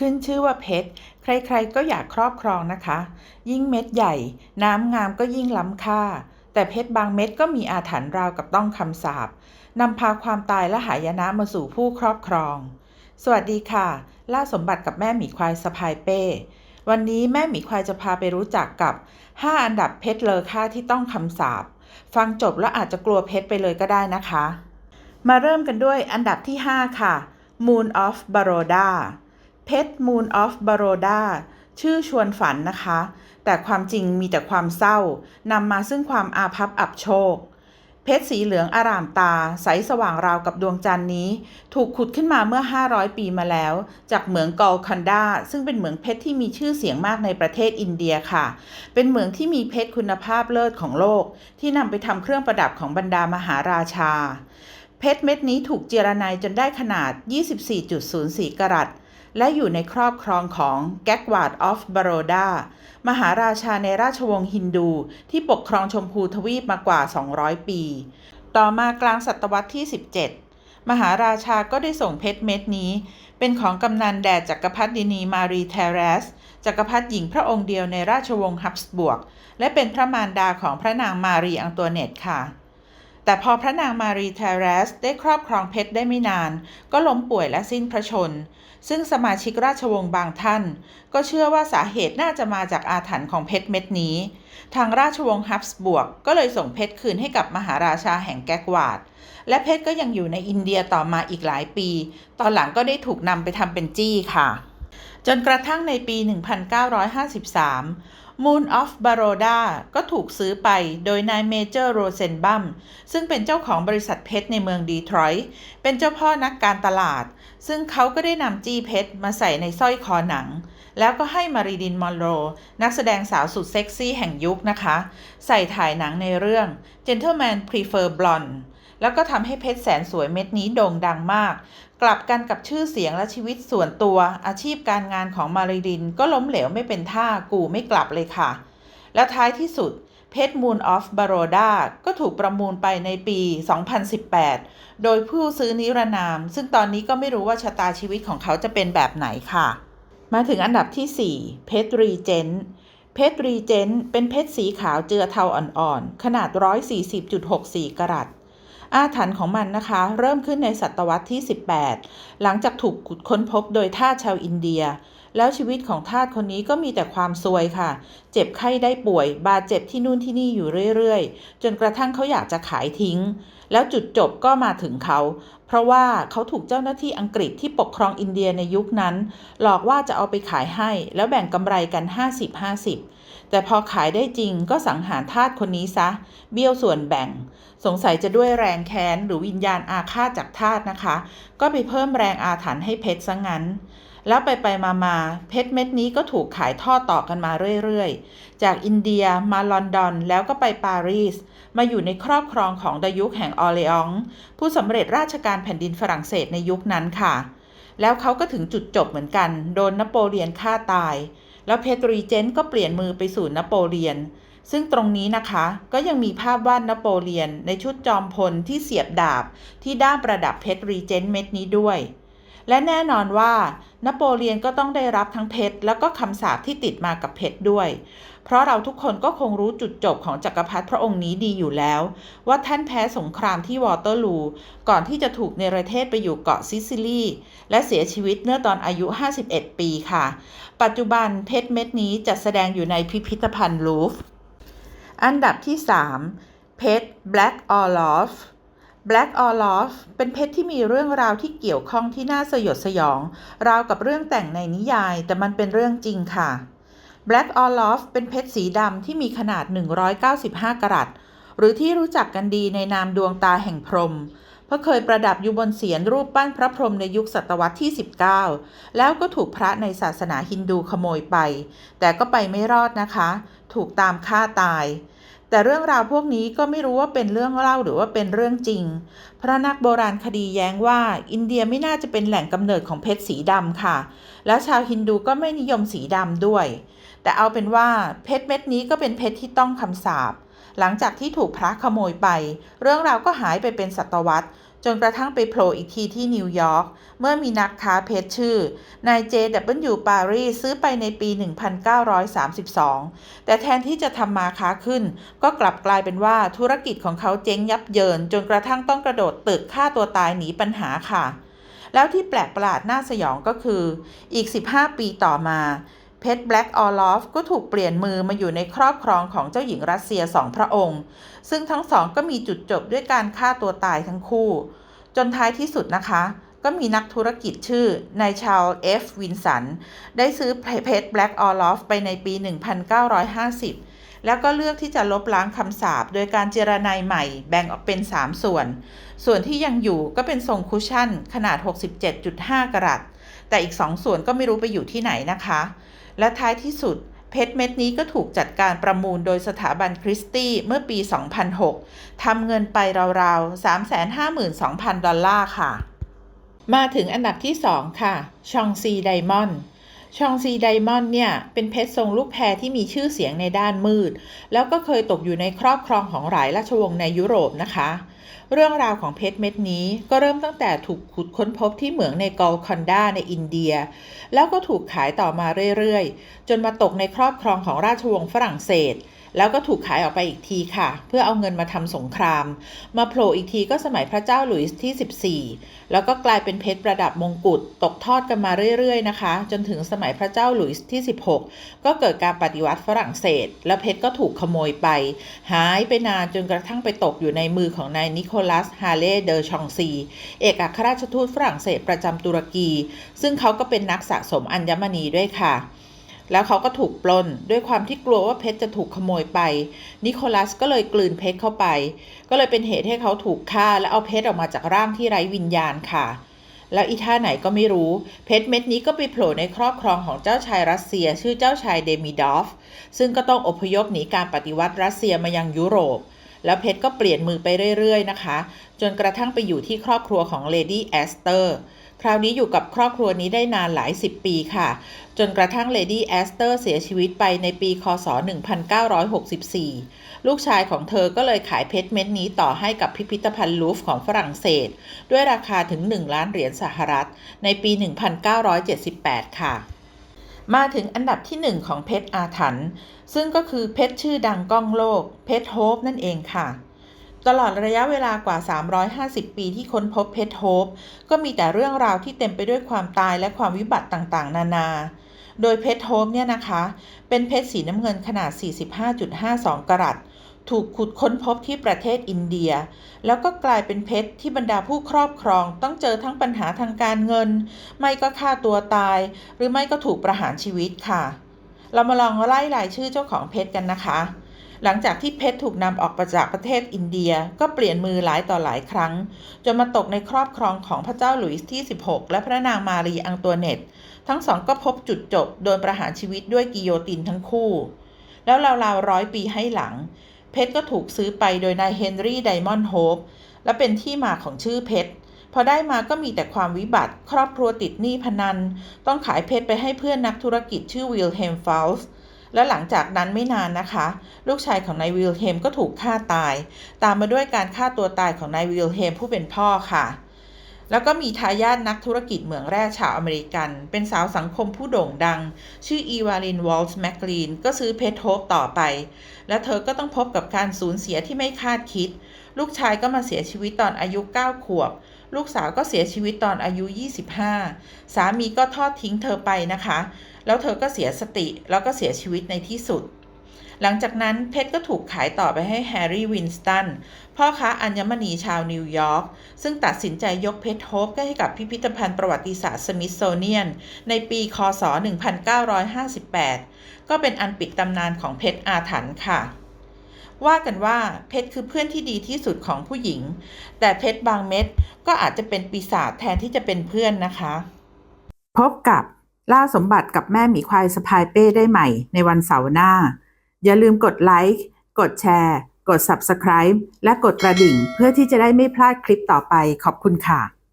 ขึ้นชื่อว่าเพชร ใครๆก็อยากครอบครองนะคะ ยิ่งเม็ดใหญ่ น้ำงามก็ยิ่งล้ำค่า แต่เพชรบางเม็ดก็มีอาถรรพ์ราวกับต้องคำสาปนำพาความตายและหายนะมาสู่ผู้ครอบครอง สวัสดีค่ะ ล่าสมบัติกับแม่หมีควายสะพายเป้ วันนี้แม่หมีควายจะพาไปรู้จักกับ 5 อันดับเพชรเลอค่าที่ต้องคำสาปฟังจบแล้วอาจจะกลัวเพชรไปเลยก็ได้นะคะ มาเริ่มกันด้วยอันดับที่ 5 ค่ะ Moon of Baroda เพชร Moon of Baroda ชื่อชวนฝันนะคะ แต่ความจริงมีแต่ความเศร้านำมาซึ่งความอาภัพอับโชค เพชรสีเหลืองอารามตา ใสสว่างราวกับดวงจันทร์นี้ ถูกขุดขึ้นมาเมื่อ 500 ปีมาแล้ว จากเหมืองกอลคันดาซึ่งเป็นเหมืองเพชรที่มีชื่อเสียงมากในประเทศอินเดียค่ะ เป็นเหมืองที่มีเพชรคุณภาพเลิศของโลก ที่นำไปทำเครื่องประดับของบรรดามหาราชา เพชรเม็ดนี้ถูกเจรไนจนได้ขนาด 24.04 กรัต และอยู่ในครอบครองของแกกวาดออฟบารดามหาราชาในราชวงศ์ฮินดูที่ปกครองชมพูทวีปมากว่า 200 ปี ต่อมากลางศตวรรษที่ 17 มหาราชาก็ได้ส่งเพชรเม็ดนี้ เป็นของกำนันแด่จักรพรรดินีมารีเทเรสจักรพรรดิหญิงพระองค์เดียวในราชวงศ์ฮับสบวก และเป็นพระมารดาของพระนางมารีอังตัวเนตค่ะ แต่พอพระนางมารีเทเรสได้ครอบครองเพชรได้ไม่นาน ก็ล้มป่วยและสิ้นพระชน ซึ่งสมาชิกราชวงศ์บางท่าน ก็เชื่อว่าสาเหตุน่าจะมาจากอาถรรพ์ของเพชรเม็ดนี้ ทางราชวงศ์ฮับสบวก ก็เลยส่งเพชรคืนให้กับมหาราชาแห่งแกกวาด และเพชรก็ยังอยู่ในอินเดียต่อมาอีกหลายปี ตอนหลังก็ได้ถูกนำไปทำเป็นจี้ค่ะ จนกระทั่งในปี 1953 Moon of Baroda ก็ถูกซื้อไปโดยนายเมเจอร์โรเซนบัมซึ่งเป็นเจ้าของบริษัทเพชรในเมืองดีทรอยต์เป็นเจ้าพ่อนักการตลาด ซึ่งเขาก็ได้นำจี้เพชรมาใส่ในสร้อยคอหนัง แล้วก็ให้มารีดินมอนโร นักแสดงสาวสุดเซ็กซี่แห่งยุคนะคะ ใส่ถ่ายหนังในเรื่อง Gentleman Prefer Blonde แล้วก็ทำให้เพชรแสนสวยเม็ดนี้โด่งดังมาก กลับกันกับชื่อเสียงและชีวิตส่วนตัว อาชีพการงานของมาริดินก็ล้มเหลวไม่เป็นท่ากูไม่กลับเลยค่ะ และท้ายที่สุดเพชรมูนออฟบารดาก็ถูกประมูลไปในปี 2018 โดยผู้ซื้อนิรนาม ซึ่งตอนนี้ก็ไม่รู้ว่าชะตาชีวิตของเขาจะเป็นแบบไหนค่ะ มาถึงอันดับที่ 4 เพชรรีเจนเพชรรีเจนเป็นเพชรสีขาวเจือเทาอ่อนๆ ขนาด 140.64 กรัต อาถรรพ์ของมันนะคะ เริ่มขึ้นในศตวรรษที่ 18 หลังจากถูกขุดค้นพบโดยทาสชาวอินเดีย แล้วชีวิตของทาสคนนี้ก็มีแต่ความซวยค่ะ เจ็บไข้ได้ป่วย บาดเจ็บที่นู่นที่นี่อยู่เรื่อยๆ จนกระทั่งเขาอยากจะขายทิ้ง แล้วจุดจบก็มาถึงเขา เพราะว่าเขาถูกเจ้าหน้าที่อังกฤษที่ปกครองอินเดียในยุคนั้น หลอกว่าจะเอาไปขายให้ แล้วแบ่งกำไรกัน 50-50 แต่พอขายได้จริงก็สังหารทาสคนนี้ซะ เบี้ยวส่วนแบ่ง สงสัยจะด้วยแรงแค้นหรือวิญญาณอาฆาตจากทาสนะคะ ก็ไปเพิ่มแรงอาถรรพ์ให้เพชรซะงั้น แล้วไปไปมามาเพชรเม็ดนี้ก็ถูกขายทอดต่อกันมาเรื่อยๆ จากอินเดียมาลอนดอนแล้วก็ไปปารีส มาอยู่ในครอบครองของดายุคแห่งออเลองผู้สำเร็จราชการแผ่นดินฝรั่งเศสในยุคนั้นค่ะแล้วเขาก็ถึงจุดจบเหมือนกัน โดนนโปเลียนฆ่าตาย แล้วเพตรีเจนก็เปลี่ยนมือไปสู่นโปเลียน ซึ่งตรงนี้นะคะก็ยังมีภาพวาดนโปเลียน ในชุดจอมพลที่เสียบดาบ ที่ด้ามประดับเพชรรีเจนเม็ดนี้ด้วย และแน่นอนว่านโปเลียนก็ต้องได้รับทั้งเพชรแล้วก็คำสาปที่ติดมากับเพชรด้วย เพราะเราทุกคนก็คงรู้จุดจบของจักรพรรดิพระองค์นี้ดีอยู่แล้ว ว่าท่านแพ้สงครามที่วอเตอร์ลู ก่อนที่จะถูกเนรเทศไปอยู่เกาะซิซิลี และเสียชีวิตเมื่อตอนอายุ 51 ปีค่ะ ปัจจุบันเพชรเม็ดนี้จัดแสดงอยู่ในพิพิธภัณฑ์ลูฟ์อันดับที่ 3 เพชร Black Orloff Black Orloff เป็นเพชรที่มีเรื่องราวที่เกี่ยวข้องที่น่าสยดสยอง ราวกับเรื่องแต่งในนิยาย แต่มันเป็นเรื่องจริงค่ะ Black Orloff เป็นเพชรสีดำที่มีขนาด 195 กรัต หรือที่รู้จักกันดีในนามดวงตาแห่งพรหมเพราะเคยประดับอยู่บนเสียนรูปปั้นพระพรหมในยุคศตวรรษที่ 19 แล้วก็ถูกพระในศาสนาฮินดูขโมยไป แต่ก็ไปไม่รอดนะคะ ถูกตามฆ่าตายแต่เรื่องราวพวกนี้ก็ไม่รู้ว่าเป็นเรื่องเล่าหรือว่าเป็นเรื่องจริงพระนักโบราณคดีแย้งว่า อินเดียไม่น่าจะเป็นแหล่งกำเนิดของเพชรสีดำค่ะ แล้วชาวฮินดูก็ไม่นิยมสีดำด้วย แต่เอาเป็นว่าเพชรเม็ดนี้ก็เป็นเพชรที่ต้องคำสาปหลังจากที่ถูกพระขโมยไป เรื่องราวก็หายไปเป็นศตวรรษ จนกระทั่งไปโผล่อีกทีที่นิวยอร์กเมื่อมีนักค้าเพชรชื่อนาย J.W. ปารีซื้อไปในปี 1932 แต่แทนที่จะทำมาค้าขึ้น ก็กลับกลายเป็นว่าธุรกิจของเขาเจ๊งยับเยิน จนกระทั่งต้องกระโดดตึกฆ่าตัวตายหนีปัญหาค่ะแล้วที่แปลกประหลาดน่าสยองก็คือ อีก 15 ปีต่อมา เพชรแบล็กออลอฟก็ถูกเปลี่ยนมือมาอยู่ในครอบครองของเจ้าหญิงรัสเซียสองพระองค์ ซึ่งทั้งสองก็มีจุดจบด้วยการฆ่าตัวตายทั้งคู่ จนท้ายที่สุดนะคะ ก็มีนักธุรกิจชื่อนายชาลเอฟวินสัน ได้ซื้อเพชรแบล็กออลอฟไปในปี 1950 แล้วก็เลือกที่จะลบล้างคำสาปโดยการเจรนายใหม่แบ่งออกเป็น 3 ส่วน ส่วนที่ยังอยู่ก็เป็นทรงคุชชั่น ขนาด 67.5 กรัต แต่อีก 2 ส่วนก็ไม่รู้ไปอยู่ที่ไหนนะคะ และท้ายที่สุดเพชรเม็ดนี้ก็ถูกจัดการประมูลโดยสถาบันคริสตี้เมื่อปี 2006 ทำเงินไปราวๆ 352,000 ดอลลาร์ค่ะ มาถึงอันดับที่ 2 ค่ะ ชองซีไดมอนด์ ชองซีไดมอนด์เนี่ย เป็นเพชรทรงลูกแพรที่มีชื่อเสียงในด้านมืด แล้วก็เคยตกอยู่ในครอบครองของหลายราชวงศ์ในยุโรปนะคะ เรื่องราวของเพชรเม็ดนี้ก็เริ่มตั้งแต่ถูกขุดค้นพบที่เหมืองในกอลคอนดาในอินเดีย แล้วก็ถูกขายต่อมาเรื่อยๆ จนมาตกในครอบครองของราชวงศ์ฝรั่งเศส แล้วก็ถูกขายออกไปอีกทีค่ะ เพื่อเอาเงินมาทำสงคราม มาโผล่อีกทีก็สมัยพระเจ้าหลุยส์ที่ 14 แล้วก็กลายเป็นเพชรประดับมงกุฎตกทอดกันมาเรื่อยๆนะคะ จนถึงสมัยพระเจ้าหลุยส์ที่ 16 ก็เกิดการปฏิวัติฝรั่งเศส แล้วเพชรก็ถูกขโมยไป หายไปนานจนกระทั่งไปตกอยู่ในมือของนายนิโคลัสฮาเล่เดอชองซี เอกอัครราชทูตฝรั่งเศสประจำตุรกี ซึ่งเขาก็เป็นนักสะสมอัญมณีด้วยค่ะ แล้วเขาก็ถูกปล้น ด้วยความที่กลัวว่าเพชรจะถูกขโมยไป นิโคลัสก็เลยกลืนเพชรเข้าไป ก็เลยเป็นเหตุให้เขาถูกฆ่า และเอาเพชรออกมาจากร่างที่ไร้วิญญาณค่ะ แล้วอีท่าไหนก็ไม่รู้ เพชรเม็ดนี้ก็ไปโผล่ในครอบครองของเจ้าชายรัสเซีย ชื่อเจ้าชายเดมิดอฟ ซึ่งก็ต้องอพยพหนีการปฏิวัติรัสเซียมายังยุโรป แล้วเพชรก็เปลี่ยนมือไปเรื่อยๆนะคะ จนกระทั่งไปอยู่ที่ครอบครัวของเลดี้แอสเตอร์ คราวนี้อยู่กับครอบครัวนี้ได้นานหลายสิบปีค่ะ จนกระทั่งเลดี้แอสเตอร์เสียชีวิตไปในปีคศ 1964 ลูกชายของเธอก็เลยขายเพชรเม็ดนี้ต่อให้กับพิพิธภัณฑ์ลูฟของฝรั่งเศส ด้วยราคาถึง 1 ล้านเหรียญสหรัฐ ในปี 1978 ค่ะมาถึงอันดับที่ 1 ของเพชรอาถรรพ์ซึ่งก็คือเพชรชื่อดังก้องโลก เพชรโฮปนั่นเองค่ะ ตลอดระยะเวลากว่า 350 ปีที่ค้นพบเพชรโฮปก็มีแต่เรื่องราวที่เต็มไปด้วยความตายและความวิบัติต่างๆ นานา โดยเพชรโฮปเนี่ยนะคะ เป็นเพชรสีน้ำเงินขนาด 45.52 กรัต ถูกขุดค้นพบที่ประเทศอินเดีย แล้วก็กลายเป็นเพชรที่บรรดาผู้ครอบครอง ต้องเจอทั้งปัญหาทางการเงิน ไม่ก็ฆ่าตัวตาย หรือไม่ก็ถูกประหารชีวิตค่ะ เรามาลองไล่รายชื่อเจ้าของเพชรกันนะคะ หลังจากที่เพชรถูกนำออกมาจากประเทศอินเดียก็เปลี่ยนมือหลายต่อหลายครั้ง จนมาตกในครอบครองของพระเจ้าหลุยส์ที่ 16 และพระนางมารีอังตัวเนตทั้งสองก็พบจุดจบโดนประหารชีวิตด้วยกิโยตินทั้งคู่ แล้วราวๆร้อยปีให้หลัง เพชรก็ถูกซื้อไปโดยนายเฮนรี่ไดมอนด์โฮปและเป็นที่มาของชื่อเพชรพอได้มาก็มีแต่ความวิบัติ ครอบครัวติดหนี้พนัน ต้องขายเพชรไปให้เพื่อนนักธุรกิจชื่อวิลเฮมฟาลส์ และหลังจากนั้นไม่นานนะคะ ลูกชายของนายวิลเฮมก็ถูกฆ่าตาย ตามมาด้วยการฆ่าตัวตายของนายวิลเฮมผู้เป็นพ่อค่ะ แล้วก็มีทายาทนักธุรกิจเหมืองแร่ชาวอเมริกัน เป็นสาวสังคมผู้โด่งดัง ชื่ออีวาลินวอลส์แมกลีนก็ซื้อเพชรโฮปต่อไป และเธอก็ต้องพบกับการสูญเสียที่ไม่คาดคิด ลูกชายก็มาเสียชีวิตตอนอายุ 9 ขวบลูกสาวก็เสียชีวิตตอนอายุ 25 สามีก็ทอดทิ้งเธอไปนะคะ แล้วเธอก็เสียสติแล้วก็เสียชีวิตในที่สุด หลังจากนั้นเพชรก็ถูกขายต่อไปให้แฮร์รี่วินสตันพ่อค้าอัญมณีชาวนิวยอร์กซึ่งตัดสินใจยกเพชรโฮปให้กับพิพิธภัณฑ์ประวัติศาสตร์สมิธโซเนียน ในปีคศ 1958 ก็เป็นอันปิดตำนานของเพชรอาถรรพ์ค่ะว่ากันว่าเพชรคือเพื่อนที่ดีที่สุดของผู้หญิง แต่เพชรบางเม็ดก็อาจจะเป็นปีศาจแทนที่จะเป็นเพื่อนนะคะ พบกับ ล่าสมบัติกับแม่หมีควายสะพายเป้ได้ใหม่ในวันเสาร์หน้า อย่าลืมกดไลค์กดแชร์ กด Subscribe และกดกระดิ่ง เพื่อที่จะได้ไม่พลาดคลิปต่อไปขอบคุณค่ะ